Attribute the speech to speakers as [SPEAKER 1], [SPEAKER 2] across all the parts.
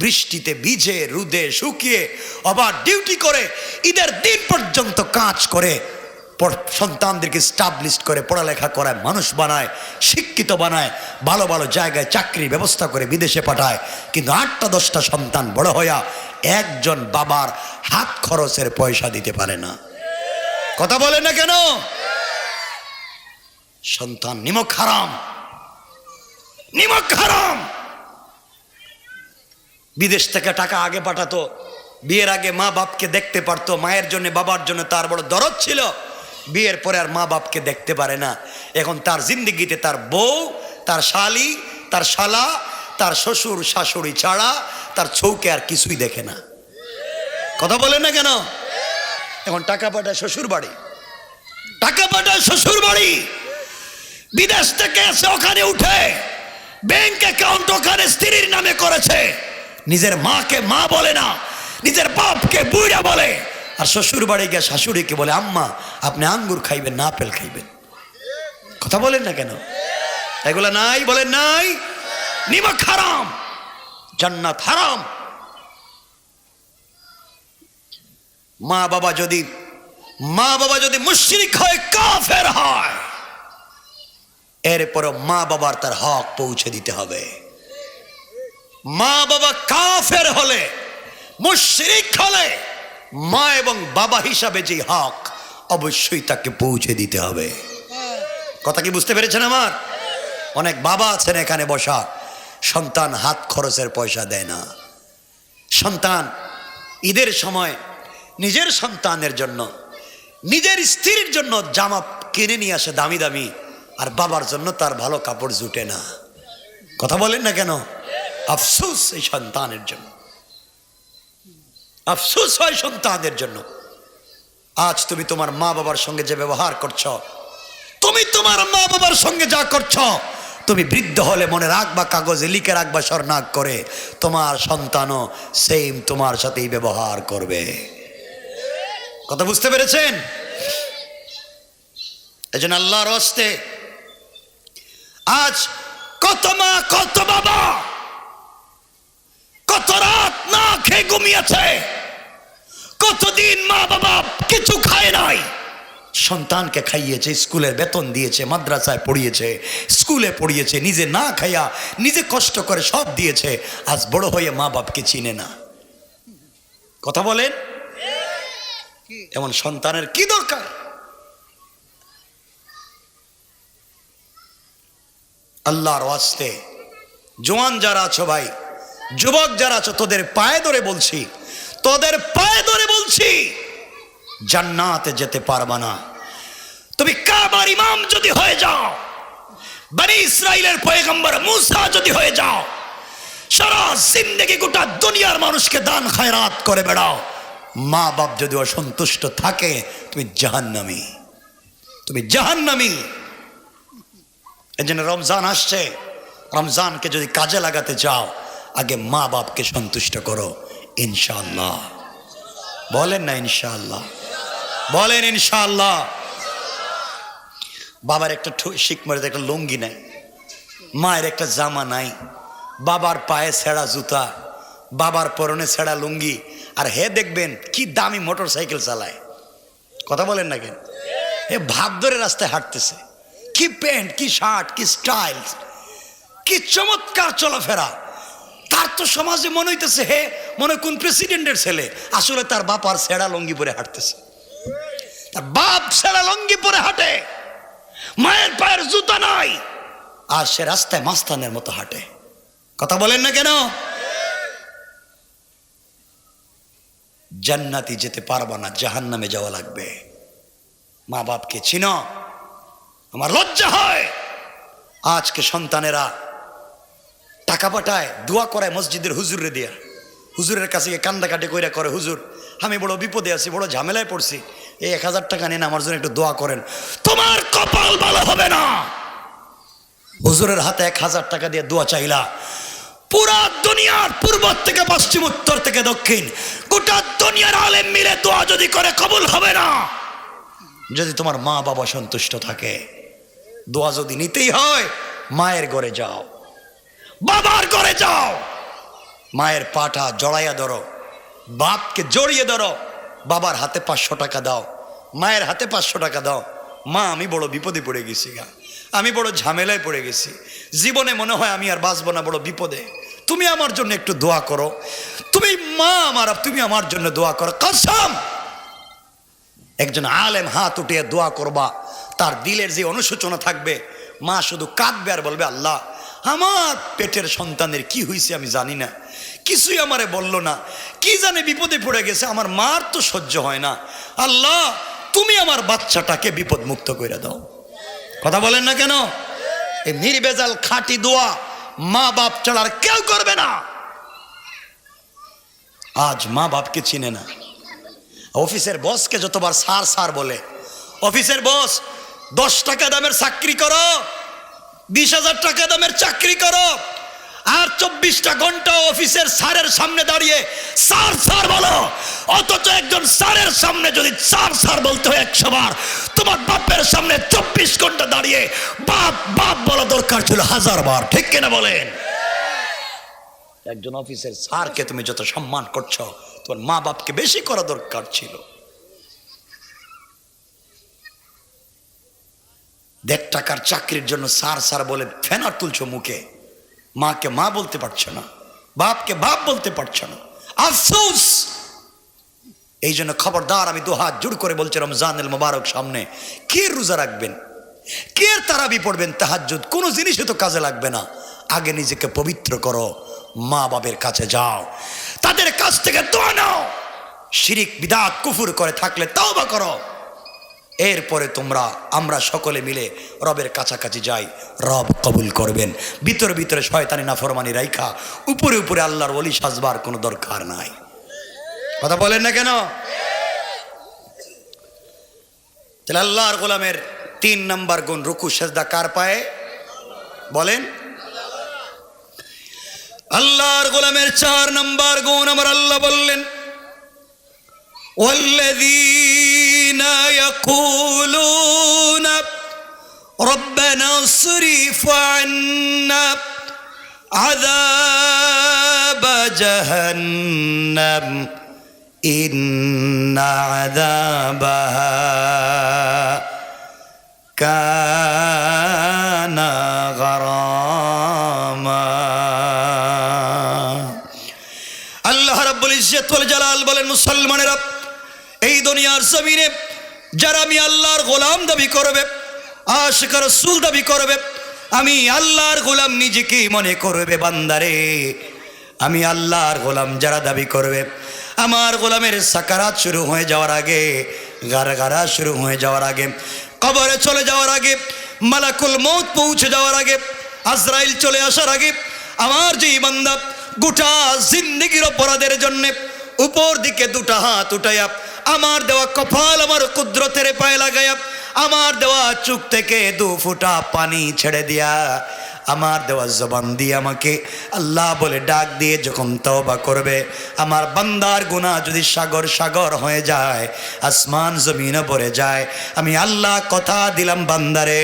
[SPEAKER 1] বৃষ্টিতে ভিজে, রুদে শুকিয়ে, আবার ডিউটি করে, ঈদের দিন পর্যন্ত কাজ করে সন্তানদেরকে স্টাবলিশ করে, পড়ালেখা করায়, মানুষ বানায়, শিক্ষিত বানায়, ভালো ভালো জায়গায় চাকরির ব্যবস্থা করে বিদেশে পাঠায়। কিন্তু আটটা দশটা সন্তান বড় হইয়া একজন বাবার হাত খরচের পয়সা দিতে পারে না। কথা বলে না কেন? সন্তান নিমক হারাম। নিমক হারাম! বিদেশ থেকে টাকা আগে পাঠাতো। বিয়ের আগে মা বাপকে দেখতে পারতো। মায়ের জন্য, বাবার জন্য তার বড় দরদ ছিল। বিয়ের পরে আর মা বাপকে দেখতে পারে না। এখন তার জিন্দিগিতে তার বউ, তার শালি, তার শালা, তার শ্বশুর, শাশুড়ি ছাড়া তার চৌকে আর কিছুই দেখে না। কথা বলে না কেন? এখন টাকা পাঠায় শ্বশুর বাড়ি। টাকা পাঠায় শ্বশুর বাড়ি। বিদেশ থেকে এসে ওখানে উঠে, ব্যাংক অ্যাকাউন্ট ওখানে স্ত্রীর নামে করেছে। নিজের মাকে মা বলে না, নিজের বাপকে বুড়া বলে। আর শ্বশুর বাড়ি গিয়ে শাশুড়িকে বলে, আম্মা, আপনি আঙ্গুর খাইবেন না, আপেল খাইবেন। কথা বলেন না কেন? এগুলো নাই, বলেন নাই। নিমক হারাম জান্নাত হারাম। মা বাবা যদি, মা বাবা যদি মুশরিক হয়, কাফের হয়। এরপরও মা বাবার তার হক পৌঁছে দিতে হবে। মা বাবা কাফের হলে, মুশরিক হলে, মা এবং বাবা হিসাবে যে হক অবশ্যই তাকে পৌঁছে দিতে হবে। কথা কি বুঝতে পেরেছেন আমার? অনেক বাবা আছেন এখানে বসা, সন্তান হাত খরচের পয়সা দেয় না। সন্তান ঈদের সময় নিজের সন্তানের জন্য, নিজের স্ত্রীর জন্য জামা কিনে নিয়ে আসে দামি দামি, আর বাবার জন্য তার ভালো কাপড় জুটে না। কথা বলেন না কেন? আফসোস এই সন্তানের জন্য। আফসোস হয় সন্তানের জন্য। আজ তুমি তোমার মা বাবার সঙ্গে যে ব্যবহার করছ, তুমি তোমার মা বাবার সঙ্গে যা করছ, তুমি বৃদ্ধ হলে মনে রাখবা, কাগজে লিখে রাখবা স্বর্ণাগ করে তোমার সন্তানও সেম তোমার সাথেই ব্যবহার করবে। কথা বুঝতে পেরেছেন? এই জন্য আল্লাহর হস্তে আজ কত মা, কত বাবা কত রাত না খেয়ে ঘুমিয়েছে? কতদিন মা বাবা কিছু খায় নাই? সন্তানকে খাইয়েছে, স্কুলের বেতন দিয়েছে, মাদ্রাসায় পড়িয়েছে, স্কুলে পড়িয়েছে, নিজে না খাইয়া নিজে কষ্ট করে সব দিয়েছে, আজ বড় হয়ে মা বাপকে চিনে না। কথা বলেন? এমন সন্তানের কি দরকার? আল্লাহর ওয়াস্তে, জোয়ান যারা আছো ভাই যুবক যারা আছো, তোদের পায়ে ধরে বলছি। তোদের পায়ে ধরে বলছি, জান্নাতে যেতে পারবা না। তুমি কাবার ইমাম যদি হয়ে যাও, বনি ইসরায়েলের পয়গম্বর মুসা যদি হয়ে যাও, সারা জিন্দগি গোটা দুনিয়ার মানুষকে দান খায়রাত করে বেড়াও। মা বাপ যদি অসন্তুষ্ট থাকে, তুমি জাহান্নামী। তুমি জাহান্নামী। এই জন্য রমজান আসছে। রমজানকে যদি কাজে লাগাতে চাও আগে মা বাপকে সন্তুষ্ট করো ইনশাল্লাহ বলেন না ইনশাল্লাহ বলেন ইনশাল্লাহ বাবার একটা ঠু- শিক মারে একটা লুঙ্গি নাই, মায়ের একটা জামা নাই, বাবার পায়ে ছেঁড়া জুতা, বাবার পরনে ছেঁড়া লুঙ্গি, আর হে দেখবেন কি দামি মোটর সাইকেল চালায়। কথা বলেন না কেন? এ ভাব ধরে রাস্তায় হাঁটতেছে। কি প্যান্ট, কি শার্ট, কি স্টাইল কি চমৎকার চলাফেরা। তার তো সমাজে মনে হইতেছে, হে, মনে কোন প্রেসিডেন্টের ছেলে। আসলে তার বাপ আর ছেঁড়া লঙ্গি পরে হাঁটতেছে। তার বাপ ছেঁড়া লঙ্গি পরে হাঁটে। মায়ের পায়ের জুতা নাই। আর সে রাস্তায় মাস্তানের মতো হাঁটে। কথা বলেন না কেন? জান্নাতি যেতে পারবা না, জাহান্নামে যাওয়া লাগবে। মা বাপকে চিনো। আমার লজ্জা হয়। আজকে সন্তানেরা টাকা পাঠায়, দোয়া করায় মসজিদের হুজুরে দিয়া। হুজুরের কাছে গিয়ে কান্দাকাটি কইরা করে, হুজুর, আমি বড় বিপদে আছি, বড় ঝামেলায় পড়ছি। এই এক হাজার টাকা নিন, আমার জন্য একটু দোয়া করেন। তোমার কপাল ভালো হবে না! হুজুরের হাতে এক হাজার টাকা দিয়ে দোয়া চাইলা। পুরা দুনিয়ার পূর্ব থেকে পশ্চিম, উত্তর থেকে দক্ষিণ, গোটা দুনিয়ার আলেম মিলে দোয়া যদি করে, কবুল হবে না। যদি তোমার মা বাবা সন্তুষ্ট থাকে, দোয়া যদি নিতেই হয়, মায়ের ঘরে যাও। বাবার ঘরে যাও। মায়ের পাটা জড়াইয়া ধরো, বাপকে জড়িয়ে ধরো, বাবার হাতে পাঁচশো টাকা দাও, মায়ের হাতে পাঁচশো টাকা দাও। মা, আমি বড় বিপদে পড়ে গেছি গা। আমি বড় ঝামেলায় পড়ে গেছি। জীবনে মনে হয় আমি আর বাঁচবো না বড় বিপদে। তুমি আমার জন্য একটু দোয়া করো। তুমি মা আমার, তুমি আমার জন্য দোয়া করো। কসম! একজন আলেম হাত উঠিয়ে দোয়া করবা। তার দিলের যে অনুশোচনা থাকবে, মা শুধু কাঁদবে আর বলবে, আল্লাহ আমার পেটের সন্তানের কি হয়েছে আমি জানি না। কিছুই আমারে বলল না। কি জানে বিপদে পড়ে গেছে, আমার মার তো সহ্য হয় না। আল্লাহ, তুমি আমার বাচ্চাটাকে বিপদ মুক্ত করে দাও। কথা বলেন না কেন? এই নির্বেজাল খাঁটি দোয়া মা বাপ ছাড়ার কেউ করবে না। আজ মা বাপকে চিনে না। অফিসের বসকে যতবার সার সার বলে, অফিসের বস, দশ টাকা দামের চাকরি করো বিশ হাজার টাকা দামের চাকরি করো। আর চব্বিশটা ঘণ্টা অফিসের স্যারের সামনে দাঁড়িয়ে, স্যার স্যার বলো। অথচ একজন স্যারের সামনে যদি স্যার স্যার বলতে হয় একশো বার, তোমার বাপের সামনে চব্বিশ ঘণ্টা দাঁড়িয়ে বাপ বাপ বলা দরকার ছিল হাজার বার। ঠিক কিনা বলেন? একজন অফিসের স্যারকে তুমি যত সম্মান করছ, তোমার মা বাপকে বেশি করা দরকার ছিল। দেড় টাকার চাকরির জন্য সার সার বলে, ফেনার তুলছো মুখে। মাকে মা বলতে পারছ না, বাপকে বাপ বলতে পারছ না। আফসোস! এই জন্য খবরদার আমি দু হাত জোড় করে বলছি, রমজানুল মোবারক সামনে। কে রোজা রাখবেন? কে তারাবি পড়বেন? তাহাজ্জুদ কোনো জিনিসে তো কাজে লাগবে না। আগে নিজেকে পবিত্র করো, মা বাবের কাছে যাও। তাদের কাছ থেকে দোয়া নাও। শিরিক, বিদাত, কুফুর করে থাকলে তাও বা করো। এরপরে তোমরা, আমরা সকলে মিলে রবের কাছাকাছি যাই। রব কবুল করবেন। ভিতরে ভিতরে শয়তানি নাফরমানি রাইখা। উপরে উপরে আল্লাহর অলি সাজবার কোনো দরকার নাই। কথা বলেন না কেন? তাহলে আল্লাহর গোলামের তিন নাম্বার গুণ রুকু সেজদা কার পায়ে? বলেন। আল্লাহর গোলামের চার নাম্বার গুণ আমার আল্লাহ বললেন, ওয়াল্লাযী يقولون ربنا اصرف عنا عذاب جهنم إن عذابها كان غراما আল্লাহ রাব্বুল ইজ্জত ওয়াল জালাল বলেন মুসলমানেরা এই দুনিয়ার জমিনে যারা আমি আল্লাহর গোলাম দাবি করবে, আশিক রসুল দাবি করবে, আমি আল্লাহর গোলাম নিজেকে মনে করবে, বান্দারে। আমি আল্লাহর গোলাম যারা দাবি করবে, আমার গোলামের সাকারাত শুরু হয়ে যাওয়ার আগে, গারাগারা শুরু হয়ে যাওয়ার আগে, কবরে চলে যাওয়ার আগে, মালাকুল মৌত পৌঁছে যাওয়ার আগে, আজরাইল চলে আসার আগে, আমার যে বান্দা গোটা জিন্দিগির অপরাধের জন্যে উপর দিকে দুটা হাত উঠাইয়া আমার দেওয়া কপাল আমার কুদরতের পায়ে লাগাইয়া, আমার দেওয়া চুক থেকে দু ফুটা পানি ছেড়ে দিয়া আমার দেওয়া জবান দিয়ে আমাকে আল্লাহ বলে ডাক দিয়ে যখন তওবা করবে, আমার বান্দার গুণা যদি সাগর সাগর হয়ে যায়, আসমান জমিনও ভরে যায়, আমি আল্লাহ কথা দিলাম বান্দারে,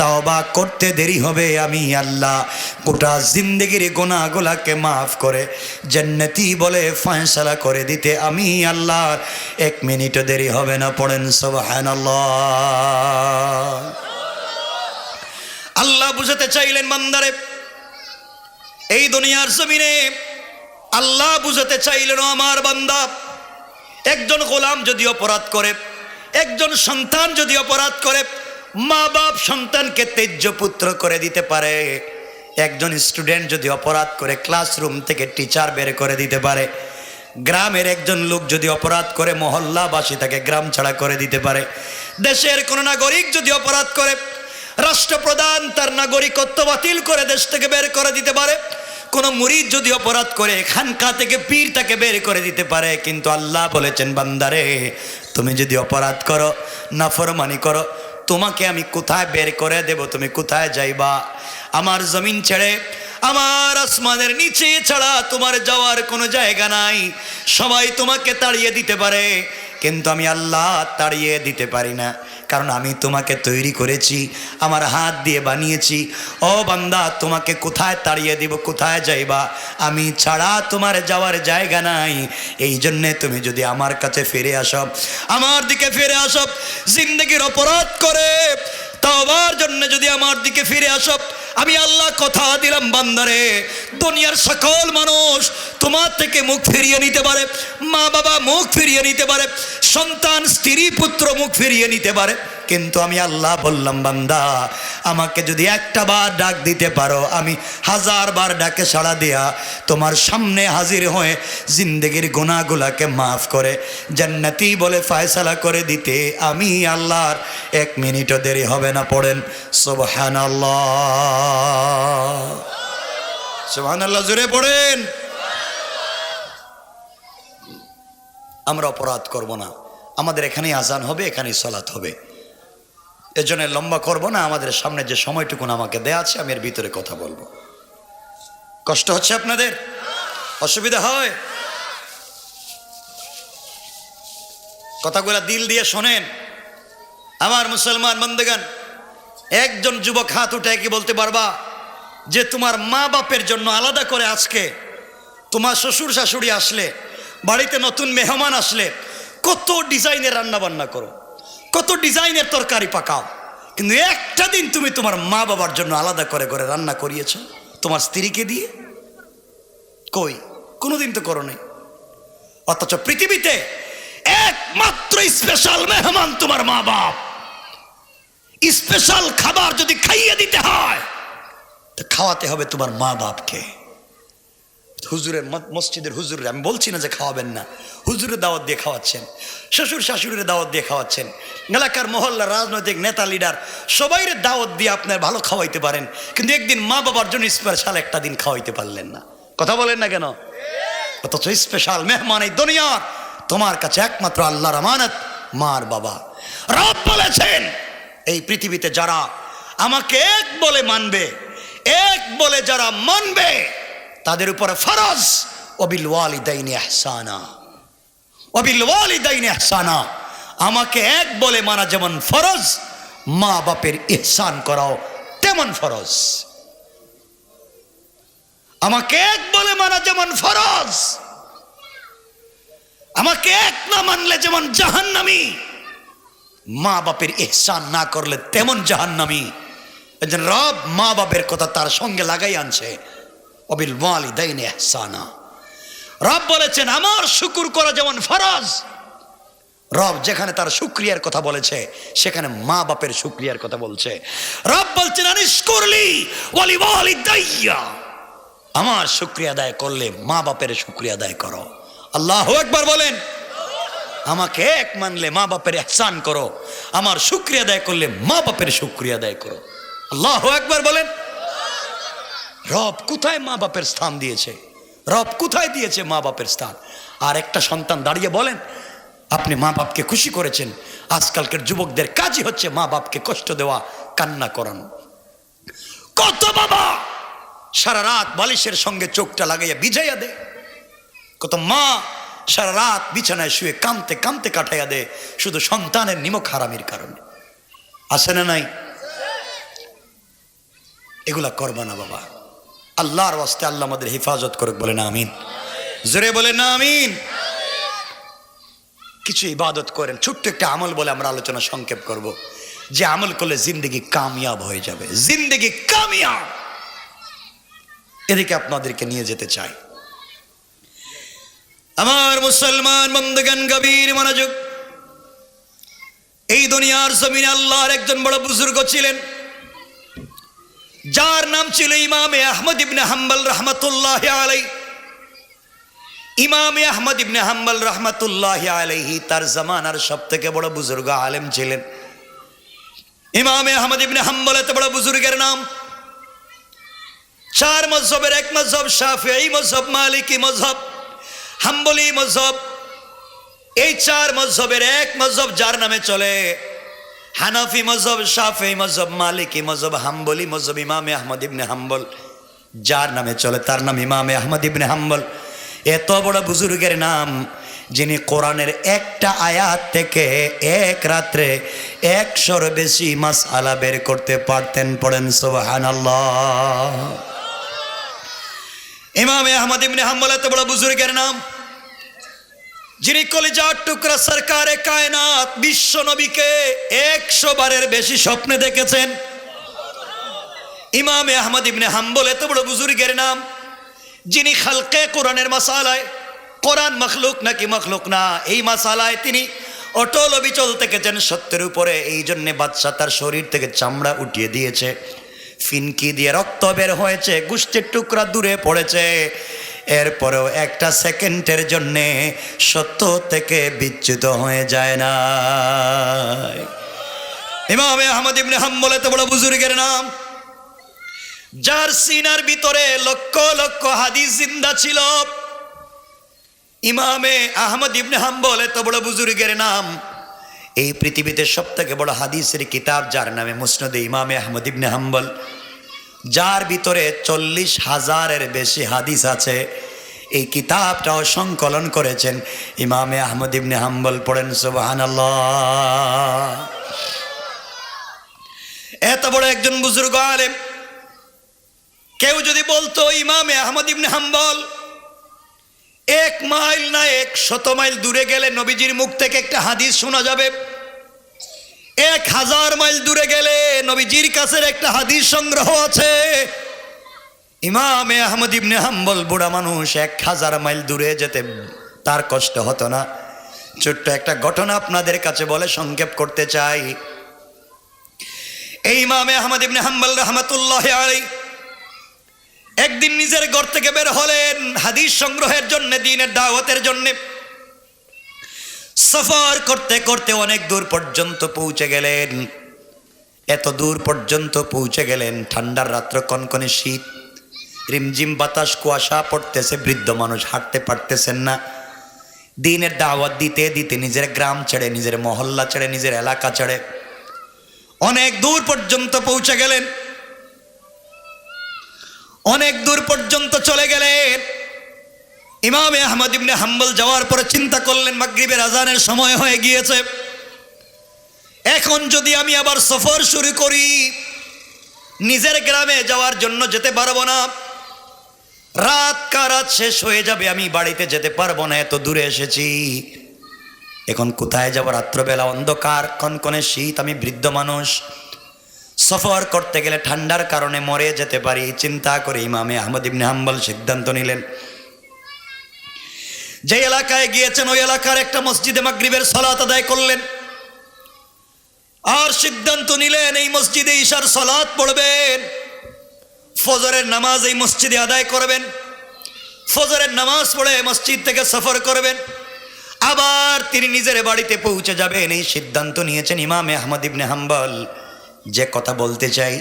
[SPEAKER 1] তওবা করতে দেরি হবে, আমি আল্লাহ গোটা জিন্দগির গুণাগুলাকে মাফ করে জান্নাতি বলে ফয়সালা করে দিতে আমি আল্লাহর এক মিনিটও দেরি হবে না, পড়েন সুবহানাল্লাহ। আল্লাহ বুঝাতে চাইলেন, বান্দারে, এই দুনিয়ার জমিনে আল্লাহ বুঝাতে চাইলেন আমার বান্দা, একজন গোলাম যদি অপরাধ করে, একজন সন্তান যদি অপরাধ করে মা বাপ সন্তানকে তেজ্য পুত্র করে দিতে পারে, একজন স্টুডেন্ট যদি অপরাধ করে, ক্লাসরুম থেকে টিচার বের করে দিতে পারে, গ্রামের একজন লোক যদি অপরাধ করে, মহল্লাবাসী তাকে গ্রাম ছাড়া করে দিতে পারে, দেশের কোনো নাগরিক যদি অপরাধ করে রাষ্ট্রপ্রধান তার নাগরিকত্ব বাতিল করে দেশ থেকে বের করে দিতে পারে। কোন মুরিদ যদি অপরাধ করে খানকা থেকে পীর তাকে বের করে দিতে পারে। কিন্তু আল্লাহ বলেছেন, বান্দারে, তুমি যদি অপরাধ করো, নাফরমানি করো, তোমাকে আমি কোথায় বের করে দেব? তুমি কোথায় যাইবা? আমার জমিন ছেড়ে, আমার আসমানের নিচে ছাড়া তোমার যাওয়ার কোনো জায়গা নাই। সবাই তোমাকে তাড়িয়ে দিতে পারে। কিন্তু আমি আল্লাহ তাড়িয়ে দিতে পারি না। কারণ আমি তোমাকে তৈরি করেছি, আমার হাত দিয়ে বানিয়েছি। ও বান্দা, তোমাকে কোথায় তাড়িয়ে দিব, কোথায় যাইবা? আমি ছাড়া তোমার যাওয়ার জায়গা নাই। এই জন্যে তুমি যদি আমার কাছে ফিরে আসো, আমার দিকে ফিরে আসো, জিন্দগির অপরাধ করে তবার জন্য যদি আমার দিকে ফিরে আসো, আমি আল্লাহ কথা দিলাম বান্দারে, দুনিয়ার সকল মানুষ তোমার থেকে মুখ ফিরিয়ে নিতে পারে, মা বাবা মুখ ফিরিয়ে নিতে পারে, সন্তান, স্ত্রী, পুত্র মুখ ফিরিয়ে নিতে পারে। কিন্তু আমি আল্লাহ বললাম, বান্দা, আমাকে যদি একটা বার ডাক দিতে পারো, আমি হাজার বার ডাকে সাড়া দেয়া তোমার সামনে হাজির হয়ে জিন্দগির গোনাগুলাকে মাফ করে, জান্নাতি বলে ফায়সালা করে দিতে আমি আল্লাহর এক মিনিটও দেরি হবে না পড়েন। সোবহান সোবহান জুড়ে পড়েন। আমরা অপরাধ করব না। আমাদের এখানেই আজান হবে, এখানেই সলাৎ হবে। এজন্য লম্বা করব না, আমাদের সামনে যে সময়টুকুন আমাকে দেয়া আছে, আমি এর ভিতরে কথা বলব। কষ্ট হচ্ছে আপনাদের? অসুবিধা হয়? কথাগুলা দিল দিয়ে শোনেন। আমার মুসলমান বন্ধুগান একজন যুবক হাত উঠে কি বলতে পারবা? যে তোমার মা বাপের জন্য আলাদা করে আজকে তোমার শ্বশুর শাশুড়ি আসলে, বাড়িতে নতুন মেহমান আসলে, কত ডিজাইনের রান্না বান্না করো, কত ডিজাইনের তরকারি পাকাও, কিন্তু একটা দিন তুমি তোমার মা বাবার জন্য আলাদা করে করে রান্না করিয়েছ, তোমার স্ত্রীকে দিয়ে? কই? কোনোদিন তো করো নাই। অথচ পৃথিবীতে একমাত্র স্পেশাল মেহমান তোমার মা বাপ। স্পেশাল খাবার যদি খাইয়ে দিতে হয়, তো খাওয়াতে হবে তোমার মা বাপকে হুজুরের মসজিদের হুজুরের, আমি বলছি না যে খাওয়াবেন না। হুজুরের দাওয়াত দিয়ে খাওয়াচ্ছেন, শ্বশুর শাশুড়ির দাওয়াত দিয়ে খাওয়াচ্ছেন, এলাকার মহল্লা রাজনৈতিক নেতা লিডার, সবাইয়ের দাওয়াত দিয়ে আপনার ভালো খাওয়াইতে পারেন, কিন্তু একদিন মা বাবার জন্য স্পেশাল একটা দিন খাওয়াইতে পারলেন না। কথা বলেন না কেন? অথচ স্পেশাল মেহমান এই দুনিয়ার, তোমার কাছে একমাত্র আল্লাহর আমানত, মার বাবা। রব বলেছেন এই পৃথিবীতে যারা আমাকে এক বলে মানবে, এক বলে যারা মানবে, তাদের উপরে ফরজ। অবিল অবিল আমাকে এক বলে মানা যেমন ফরজ, মা বাপের ইহসান করাও তেমন ফরজ। আমাকে এক বলে মানা যেমন ফরজ, আমাকে এক না মানলে যেমন জাহান্নামি। মা বাপের ইহসান না করলে তেমন জাহান্নামি। এজন্য রব মা বাপের কথা তার সঙ্গে লাগাই আনছে। অবিল ওয়ালিদাইন ইহসানা রব বলেছেন, আমার শুকুর করা যেমন ফরজ। রব যেখানে তার শুক্রিয়ার কথা বলেছে, সেখানে মা বাপের শুক্রিয়ার কথা বলছে। রব বলছেন, আনিস করলি ওয়ালি ওয়ালিদাইয়া। আমার শুক্রিয়া আদায় করলে মা বাপের শুক্রিয়া আদায় করো। আল্লাহ একবার বলেন আমাকে এক মানলে মা বাপের এহসান করো। আমার শুক্রিয়া আদায় করলে মা বাপের শুক্রিয়া দায় করো। আল্লাহ একবার বলেন। রব কোথায় মা বাপের স্থান দিয়েছে? রব কোথায় দিয়েছে মা বাপের স্থান? আর একটা সন্তান দাঁড়িয়ে বলেন, আপনি মা বাপকে খুশি করেছেন। আজকালকার যুবকদের কাজই হচ্ছে মা বাপকে কষ্ট দেওয়া, কান্না করানো। কত বাবা, সারা রাত বালিশের সঙ্গে চোখটা লাগাইয়া বিজাইয়া দে। কত মা সারা রাত বিছানায় শুয়ে কামতে কামতে কাটাইয়া দে শুধু সন্তানের নিমক হারামির কারণে। আসে না নাই? এগুলা করবা না বাবা। আল্লাহর ওয়াস্তে আল্লাহ আমাদের হেফাজত করুক বলে না আমিন। জোরে বলে না আমিন। কিছু ইবাদত করেন, ছোট্ট একটা আমল বলে আমরা আলোচনা সংক্ষেপ করব। যে আমল করলে জিন্দগি কামিয়াব হয়ে যাবে। জিন্দগি কামিয়াব! এদিকে আপনাদেরকে নিয়ে যেতে চাই। আমার মুসলমান বন্ধুগান গভীর মনোযোগ। এই দুনিয়ার জমিনে আল্লাহর একজন বড় বুজুর্গ ছিলেন। যার নাম ছিল ইমামে আহমদ ইবনে হাম্বল রহমতুল্লাহ আলাই ইমামে আহমদ ইবনে হাম্বল রহমতুল্লাহ আলাইহি তার জামানার সব থেকে বড় বুজুর্গ আলেম ছিলেন। ইমামে আহমদ ইবনে হাম্বল এত বড় বুজুর্গের নাম। চার মজহবের এক মজহব শাফিঈ, মজহব মালিকি, মজহব হাম্বলি মজহব, এই চার মজহবের এক মজহব যার নামে চলে। হানাফি মজহব, শাফি মজহব, মালিকি মজহব, হাম্বলি মজহব, ইমামে আহমদ ইবনে হাম্বল যার নামে চলে, তার নাম ইমামে আহমদ ইবনে হাম্বল। এত বড় বুজুর্গের নাম যিনি কোরআনের একটা আয়াত থেকে এক রাত্রে একশোর বেশি মাস আলা বের করতে পারতেন, পড়েন সোহান ইমামে আহমদ ইবনে হাম্বল এত বড় বুজুর্গের নাম, যিনি কলিজার টুকরা সরকারে কায়নাত বিশ্ব নবীকে একশো বারের বেশি স্বপ্নে দেখেছেন। ইমাম আহমদ ইবনে হাম্বল এত বড় বুজুর্গের নাম, যিনি খালকে কোরআনের মাসালায়, কোরআন মখলুক নাকি মখলুক না, এই মাসালায় তিনি অটল অবিচল থেকেছেন সত্যের উপরে। এই জন্যে বাদশাহ তার শরীর থেকে চামড়া উঠিয়ে দিয়েছে। ফিনকি দিয়ে রক্ত বের হয়েছে, গুষ্টির টুকরা দূরে পড়েছে। এরপরেও একটা সেকেন্ডের জন্যে সত্য থেকে বিচ্যুত হয়ে যায় না। ইমামে আহমদ ইবনে হাম্বল এত বড় বুজুর্গের নাম। যার সিনার ভিতরে লক্ষ লক্ষ হাদিস জিন্দা ছিল। ইমামে আহমদ ইবনে হাম্বল এত বড় বুজুর্গের নাম। এই পৃথিবীতে সব থেকে বড় হাদিসের কিতাব, যার নামে মুসনদে ইমামে আহমদ ইবনে হাম্বল, যার ভিতরে চল্লিশ হাজারের বেশি হাদিস আছে। এই কিতাবটাও সংকলন করেছেন ইমামে আহমদ ইবনে হাম্বল। পড়েন সুবাহান এত বড় একজন বুজুর্গ আলেম, কেউ যদি বলতো ইমামে আহমদ ইবনে হাম্বল এক মাইল না এক শত মাইল দূরে গেলে নবীজির মুখ থেকে একটা হাদিস শোনা যাবে। এক হাজার মাইল দূরে গেলে নবীজির কাছের একটা হাদিস সংগ্রহ আছে। ইমামে আহমদ ইবনে হাম্বল বুড়া মানুষ এক হাজার মাইল দূরে যেতে তার কষ্ট হতো না। ছোট্ট একটা ঘটনা আপনাদের কাছে বলে সংক্ষেপ করতে চাই। এই ইমামে আহমদ ইবনে হাম্বল রহমতুল্লাহ আলী একদিন নিজের ঘর থেকে বের হলেন হাদিস সংগ্রহের জন্য, দিনের দাওয়াতের জন্য। সফর করতে করতে অনেক দূর পর্যন্ত পৌঁছে গেলেন। এত দূর পর্যন্ত পৌঁছে গেলেন, ঠান্ডার রাত্র, কনকনে শীত, রিমঝিম বাতাস, কুয়াশা পড়তেছে, বৃদ্ধ মানুষ হাঁটতে পারতেছেন না। দিনের দাওয়াত দিতে দিতে নিজের গ্রাম ছেড়ে, নিজের মহল্লা ছেড়ে, নিজের এলাকা ছেড়ে অনেক দূর পর্যন্ত পৌঁছে গেলেন। অনেক দূর পর্যন্ত চলে গেলেন। ইমামে আহমদ ইবনে হাম্বল যাওয়ার পরে চিন্তা করলেন, মাগরিবের আজানের সময় হয়ে গিয়েছে। এখন যদি আমি আবার সফর শুরু করি, নিজের গ্রামে যাওয়ার জন্য যেতে পারব না। রাত কারাত শেষ হয়ে যাবে, আমি বাড়িতে যেতে পারব না, এত দূরে এসেছি। এখন কোথায় যাব? রাত্রবেলা অন্ধকার, কনকনে শীত, আমি বৃদ্ধ মানুষ। সফর করতে গেলে ঠান্ডার কারণে মরে যেতে পারি, চিন্তা করে ইমামে আহমদ ইবনে হাম্বল সিদ্ধান্ত নিলেন। যে এলাকায় গিয়েছেন, ওই এলাকার একটা মসজিদে মাগরিবের সলাত আদায় করলেন। আর সিদ্ধান্ত নিলেন, এই মসজিদে ঈশার সলাৎ পড়বেন। ফজরের নামাজ এই মসজিদে আদায় করবেন। ফজরের নামাজ পড়ে মসজিদ থেকে সফর করবেন। আবার তিনি নিজের বাড়িতে পৌঁছে যাবেন, এই সিদ্ধান্ত নিয়েছেন ইমামে আহমদ ইবনে হাম্বল। যে কথা বলতে চাই,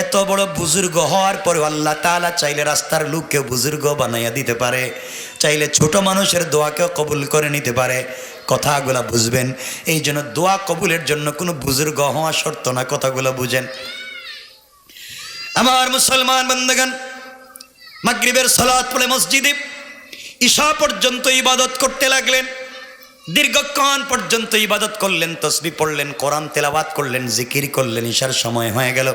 [SPEAKER 1] এত বড় বুজুর্গ হওয়ার পরে আল্লাহ তালা চাইলে রাস্তার লোককেও বুজুর্গ বানাইয়া দিতে পারে, চাইলে ছোট মানুষের দোয়াকেও কবুল করে নিতে পারে, কথাগুলা বুঝবেন। এই জন্য দোয়া কবুলের জন্য কোনো বুজুর্গ হওয়া শর্ত না, কথাগুলো বুঝেন। আমার মুসলমান বন্ধগান মাগরিবের সলাৎ পড়ে মসজিদে ঈশা পর্যন্ত ইবাদত করতে লাগলেন। দীর্ঘক্ষণ পর্যন্ত ইবাদত করলেন, তসবি পড়লেন, কোরআন তেলাবাত করলেন, জিকির করলেন, ঈশার সময় হয়ে গেল।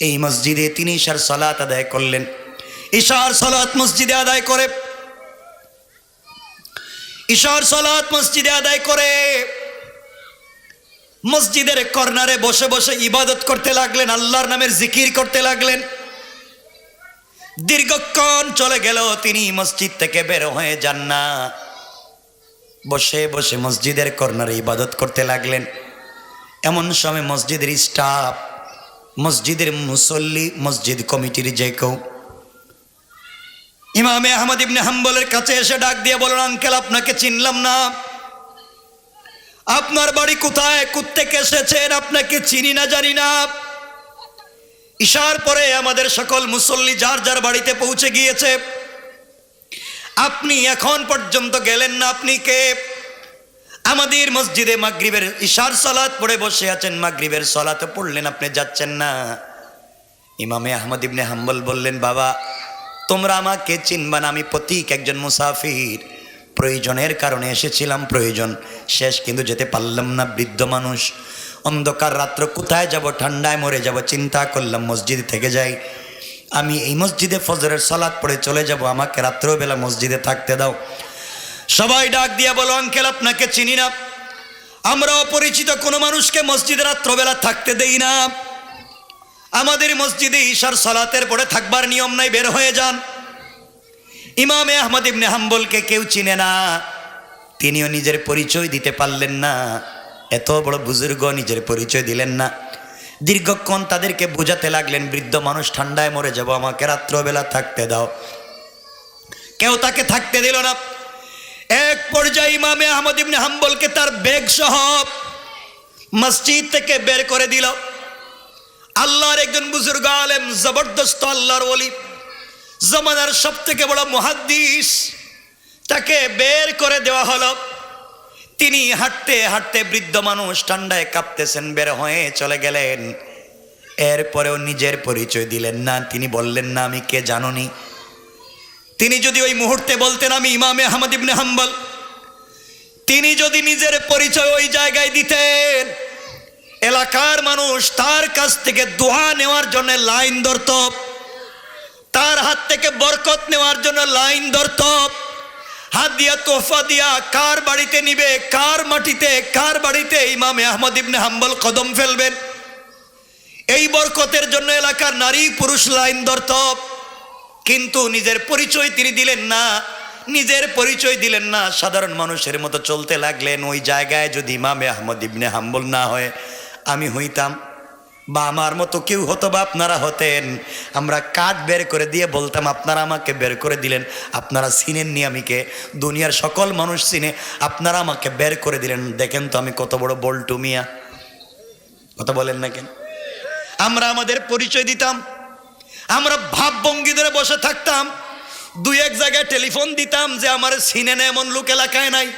[SPEAKER 1] এই মসজিদে তিনি ঈশার সলাৎ আদায় করলেন। ঈশার সলাৎ মসজিদে আদায় করে। ঈশার সলাৎ মসজিদে আদায় করে। মসজিদের কর্নারে বসে বসে ইবাদত করতে লাগলেন, আল্লাহর নামের জিকির করতে লাগলেন। দীর্ঘক্ষণ চলে গেল, তিনি মসজিদ থেকে বের হয়ে যান না। বসে বসে মসজিদের কর্নারে ইবাদত করতে লাগলেন। এমন সময় মসজিদের স্টাফ, মসজিদের মুসল্লি, মসজিদ কমিটির যে কেউ, ইমামে আহমদ ইবনে হাম্বলের কাছে এসে ডাক দিয়ে বলুন আঙ্কেল, আপনাকে চিনলাম না। আপনার বাড়ি কোথায়? কুত্তেকে এসেছেন? আপনাকে চিনি না, জানি না। ঈশার পরে আমাদের সকল মুসল্লি যার যার বাড়িতে পৌঁছে গিয়েছে আপনি এখন পর্যন্ত গেলেন না, আপনি কে? আমাদের মসজিদে মাগরিবের ইশার সলাৎ পড়ে বসে আছেন, মাগরিবের সলাতে পড়লেন, আপনি যাচ্ছেন না। ইমামে আহমদ ইবনে হাম্বল বললেন, বাবা, তোমরা আমাকে চিনবা না, আমি প্রতীক, একজন মুসাফির। প্রয়োজনের কারণে এসেছিলাম, প্রয়োজন শেষ, কিন্তু যেতে পারলাম না, বৃদ্ধ মানুষ। অন্ধকার রাত্র, কোথায় যাব? ঠান্ডায় মরে যাব, চিন্তা করলাম, মসজিদ থেকে যাই। আমি এই মসজিদে ফজরের সলাৎ পড়ে চলে যাব, আমাকে রাত্রেবেলা মসজিদে থাকতে দাও। সবাই ডাক দিয়ে বলো, আঙ্কেল, আপনাকে চিনি না। আমরা অপরিচিত কোনো মানুষকে মসজিদে রাত্রবেলা থাকতে দেই না। আমাদের মসজিদে ঈশার সলাতের পরে থাকবার নিয়ম নাই, বের হয়ে যান। ইমামে আহমদ ইবনে হাম্বলকে কেউ চিনে না। তিনিও নিজের পরিচয় দিতে পারলেন না। এত বড় বুজুর্গ নিজের পরিচয় দিলেন না। দীর্ঘক্ষণ তাদেরকে বোঝাতে লাগলেন, বৃদ্ধ মানুষ ঠান্ডায় মরে যাব, আমাকে রাত্রবেলা থাকতে দাও। কেউ তাকে থাকতে দিল না। এক পর্যায়ে ইমামে আহমদ ইবনে হাম্বলকে তার বেগ সহ মসজিদ থেকে বের করে দিল। আল্লাহর একজন বুজুর্গ আলেম, জবরদস্ত আল্লাহর ওলি, জমানার সব থেকে বড় মহাদ্দিস, তাকে বের করে দেওয়া হলো। তিনি হাঁটতে হাঁটতে বৃদ্ধ মানুষ ঠান্ডায় কাঁপতেছেন, বের হয়ে চলে গেলেন। এরপরেও নিজের পরিচয় দিলেন না। তিনি বললেন, না, আমি কে জাননি? তিনি যদি ওই মুহূর্তে বলতেন, আমি ইমামে আহমদ ইবনে হাম্বল। তিনি যদি নিজের পরিচয় ওই জায়গায় দিতেন, এলাকার মানুষ তার কাছ থেকে দোয়া নেওয়ার জন্য লাইন ধরত, তার হাত থেকে বরকত নেওয়ার জন্য লাইন ধরত। হাত দিয়া তোহফা দিয়া কার বাড়িতে নিবে, কার মাটিতে, কার বাড়িতে ইমামে আহমদ ইবনে হাম্বল কদম ফেলবেন? এই বরকতের জন্য এলাকার নারী পুরুষ লাইন ধরত কিন্তু নিজের পরিচয় তিনি দিলেন না, নিজের পরিচয় দিলেন না। সাধারণ মানুষের মতো চলতে লাগলেন, ওই জায়গায় যদি ইমামে আহমদ ইবনে হাম্বল না হয়, আমি হইতাম। বা আমার মতো কেউ হতো বা আপনারা হতেন, আমরা কাঠ বের করে দিয়ে বলতাম, আপনারা আমাকে বের করে দিলেন, আপনারা চিনেননি আমিকে দুনিয়ার সকল মানুষ চিনে, আপনারা আমাকে বের করে দিলেন। দেখেন তো আমি কত বড় বল্টু মিয়া কথা বলেন না কেন? আমরা আমাদের পরিচয় দিতাম, আমরা ভাবভঙ্গি ধরে বসে থাকতাম, দুই এক জায়গায় টেলিফোন দিতাম যে, আমার সিনেনে এমন লোক এলাকায় নাই,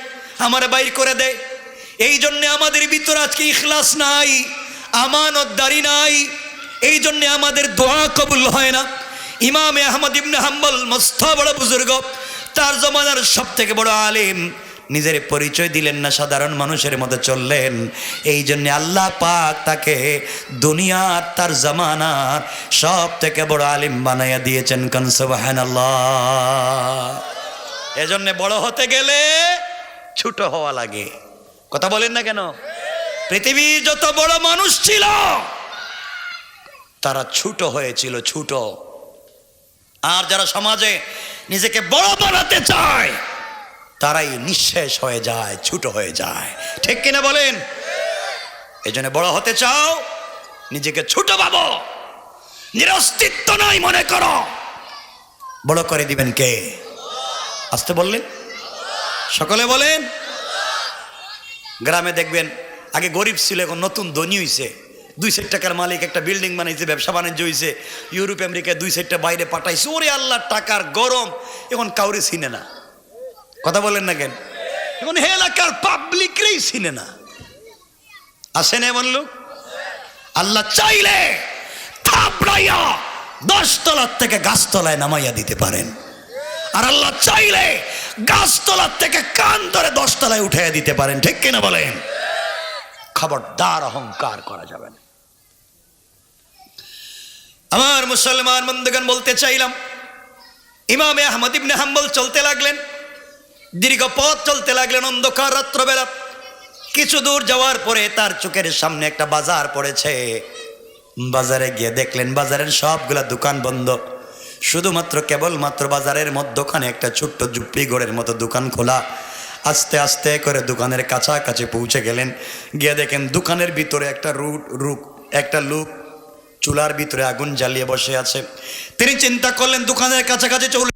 [SPEAKER 1] আমার বাইর করে দেয় এই জন্যে আমাদের ভিতর আজকে ইখলাস নাই। আমানতদারি নাই। এই জন্যে আমাদের দোয়া কবুল হয় না। ইমামে আহমদ ইবনে হাম্বল মস্ত বড় বুজুর্গ, তার জমানার সব থেকে বড় আলিম। নিজের পরিচয় দিলেন না, সাধারণ মানুষের মতো চললেন। এই জন্য আল্লাহ পাক তাকে দুনিয়ার তার জামানার সব থেকে বড় আলিম বানাইয়া দিয়েছেন কনসবাহান এজন্য বড় হতে গেলে ছোট হওয়া লাগে। কথা বলেন না কেন? পৃথিবীর যত বড় মানুষ ছিল, তারা ছোট হয়েছিল, ছোট। আর যারা সমাজে নিজেকে বড় বানাতে চায়, তারাই নিঃশেষ হয়ে যায়, ছোট হয়ে যায়। ঠিক কিনা বলেন? এই জন্য বড় হতে চাও, নিজেকে ছোট ভাবো। নিরস্তিত্ব নাই মনে করো। বড় করে দিবেন কে? আসতে বললেন। সকলে বলেন। গ্রামে দেখবেন আগে গরিব ছিল, এখন নতুন ধনী হইছে। দুই সেট টাকার মালিক, একটা বিল্ডিং বানাইছে, ব্যবসা বাণিজ্য হইছে। ইউরোপ, আমেরিকায় দুই সেটটা বাইরে পাঠাইছে। ওরে আল্লাহ, টাকার গরম। এখন কাউরে চিনে না। কথা বলেন না কেন? এখন হে এলাকার পাবলিকরেই চিনে না। আসেন এমন লোক? আল্লাহ চাইলে থাপড়াইয়া দশ তলার থেকে গাছতলায় নামাইয়া দিতে পারেন। আর আল্লাহ চাইলে গাছতলার থেকে কান ধরে দশতলায় উঠাইয়া দিতে পারেন। ঠিক কিনা বলেন? খবরদার অহংকার করা যাবে না। আমার মুসলমান বন্ধুগণ, বলতে চাইলাম, ইমামে আহমদ ইবনে হাম্বল চলতে লাগলেন, দীর্ঘ পথ চলতে লাগলেন অন্ধকার রাত্রবেলা। কিছু দূর যাওয়ার পরে তার চোখের সামনে একটা বাজার পড়েছে। বাজারে গিয়ে দেখলেন, বাজারের সবগুলা দোকান বন্ধ। শুধুমাত্র কেবলমাত্র বাজারের মধ্যখানে একটা ছোট্ট জুপ্পি ঘরের মতো দোকান খোলা। আস্তে আস্তে করে দোকানের কাছাকাছি পৌঁছে গেলেন। গিয়ে দেখেন দোকানের ভিতরে একটা রুট রুক একটা লুক চুলার ভিতরে আগুন জ্বালিয়ে বসে আছে। তিনি চিন্তা করলেন, দোকানের কাছাকাছি চলে